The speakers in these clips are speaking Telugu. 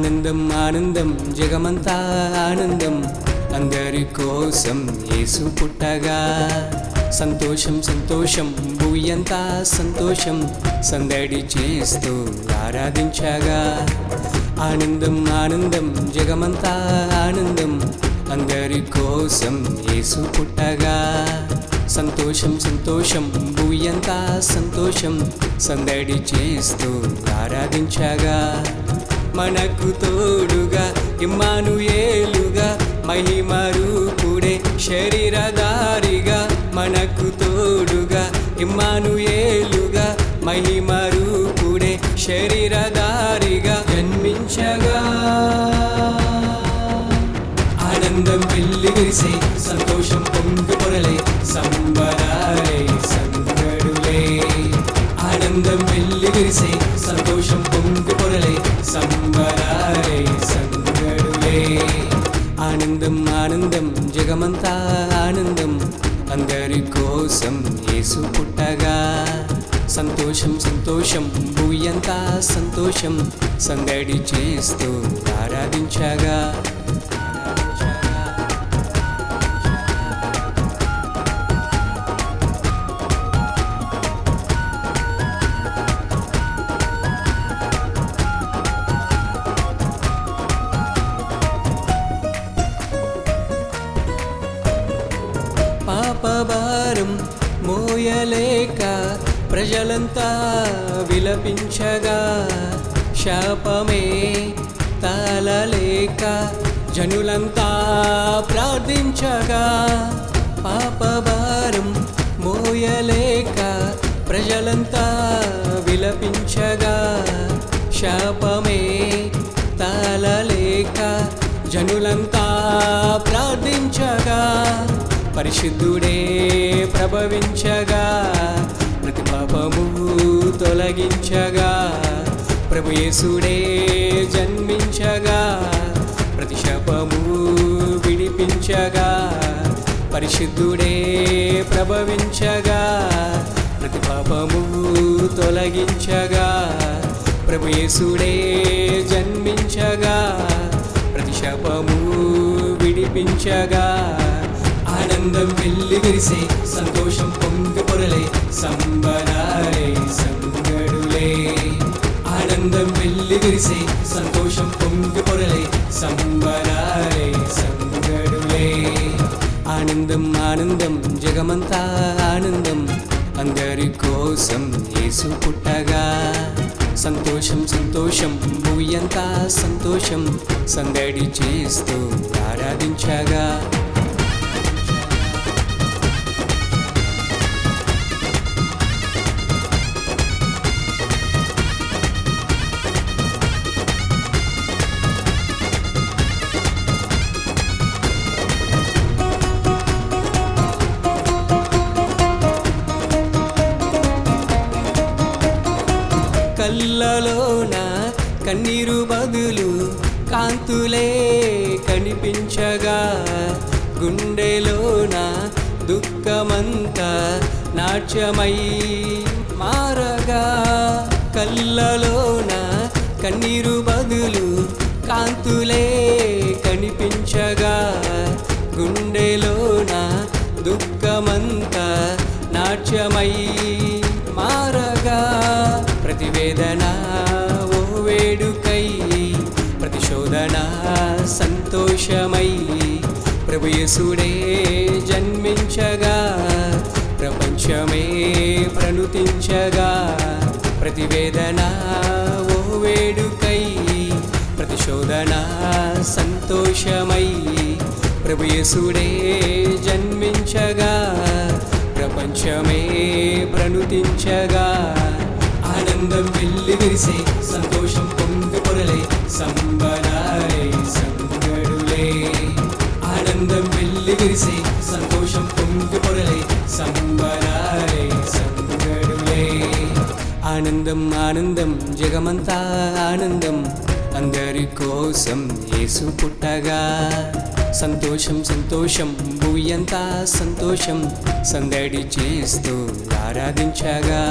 ఆనందం ఆనందం జగమంతా ఆనందం. అందరి కోసం యేసు పుట్టగా. సంతోషం సంతోషం భూయంతా సంతోషం. సందడి చేస్తూ ఆరాధించగా. ఆనందం ఆనందం జగమంతా ఆనందం. అందరి కోసం యేసు పుట్టగా. సంతోషం సంతోషం భూయంతా సంతోషం. సందడి చేస్తూ ఆరాధించగా. మనకు తోడుగా ఇమ్మానుయేలుగా మహిమ రూపుడే శరీరధారిగా మనకు తోడుగా ఇమ్మానుయేలుగా మహిమ రూపుడే శరీరధారిగా జన్మించగా. ఆనందం పెళ్ళి విరిసే సంతోషం పొంగు పొరలే సంబరాలే సంగడులే ఆనందం ఆనందం జగమంతా ఆనందం అందరి కోసం యేసు పుట్టగా సంతోషం సంతోషం భూయంతా సంతోషం సందడి చేస్తూ ఆరాధించగా భారం మోయలేక ప్రజలంతా విలపించగా శాపమే తాళలేక జనులంతా ప్రార్థించగా పాపభారం మోయలేక ప్రజలంతా విలపించగా శాపమే తాళలేక జనులంతా ప్రార్థించగా పరిశుద్ధుడే ప్రభవించగా ప్రతి పాపము తొలగించగా ప్రభు యేసుడే జన్మించగా ప్రతి శపము విడిపించగా పరిశుద్ధుడే ప్రభవించగా ప్రతి పాపము తొలగించగా ప్రభు యేసుడే జన్మించగా ప్రతి శపము విడిపించగా. ఆనందం వెళ్ళి విరిసే సంతోషం పొంగి పొరలే సంబరాలే సంగడులే ఆనందం వెళ్ళి విరిసే సంతోషం పొంగి పొరలే సంబరాలే సంగడులే ఆనందం ఆనందం జగమంతా ఆనందం అందరి కోసం యేసు పుట్టగా సంతోషం సంతోషం భూయంతా సంతోషం సందడి చేస్తూ ఆరాధించగా కళ్ళలోన కన్నీరు బదులు కాంతులే కనిపించగా. గుండెలోన దుఃఖమంతా నాట్యమై మారగా. కళ్ళలోన కన్నీరు బదులు కాంతులే కనిపించగా. గుండెలోన దుఃఖమంతా నాట్యమై మారగా. ప్రతి వేదన ఓ వేడుకై ప్రతిశోధన సంతోషమై ప్రభుయసుడే జన్మించగా ప్రపంచమే ప్రణుతించగా ప్రతి వేదన ఓ వేడుకై ప్రతిశోధన సంతోషమై ప్రభుయసుడే జన్మించగా ప్రపంచమే ప్రణుతించగా. ఆనందం వెళ్ళి విరిసే సంతోషం పొంగి పొరలే సంబరాలే సంగడులే ఆనందం వెళ్ళి విరిసే సంతోషం పొంగి పొరలే సంబరాలే సంగడులే ఆనందం ఆనందం జగమంతా ఆనందం అందరి కోసం యేసు పుట్టగా సంతోషం సంతోషం భూయంతా సంతోషం సందడి చేస్తూ ఆరాధించగా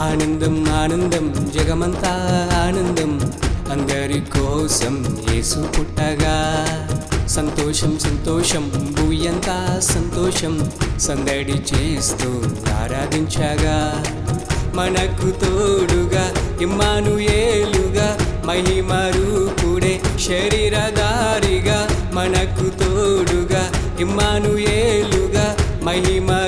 ఆనందం ఆనందం జగమంతా ఆనందం. అందరి కోసం యేసు పుట్టగా. సంతోషం సంతోషం భూయంతా సంతోషం. సందడి చేస్తూ ఆరాధించగా. మనకు తోడుగా ఇమ్మాను ఏలుగా మహిమ రూపుడే శరీరధారిగా. మనకు తోడుగా ఇమ్మాను ఏలుగా మహిమ